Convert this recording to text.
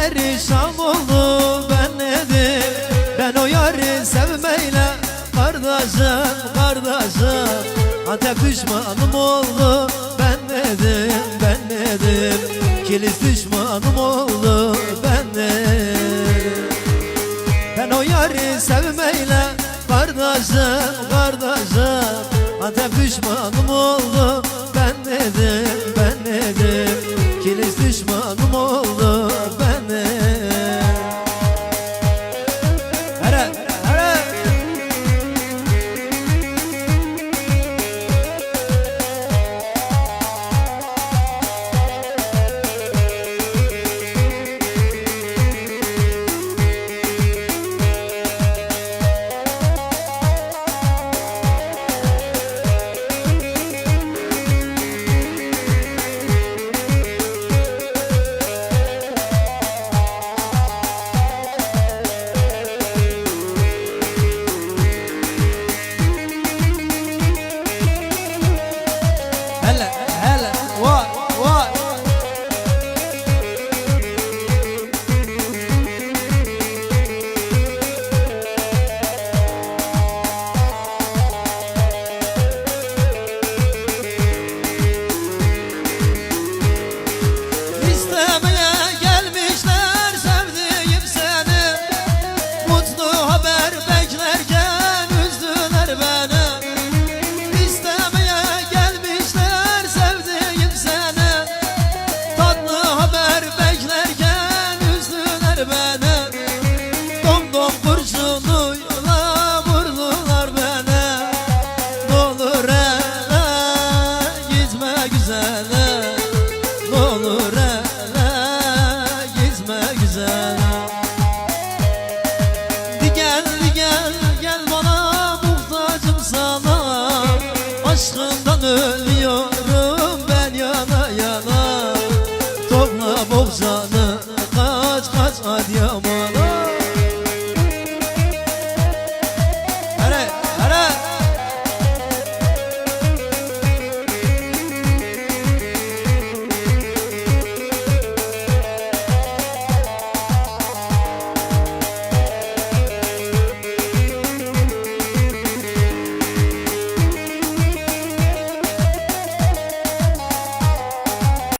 perişan oldu ben nedir Ben o yarı sevmeyle kardeşim kardeşim. Antep düşmanım oldu ben nedir ben nedir Kilis düşmanım oldu ben nedir Ben o yarı sevmeyle kardeşim kardeşim. Antep düşmanım oldu aşkından ölüyor.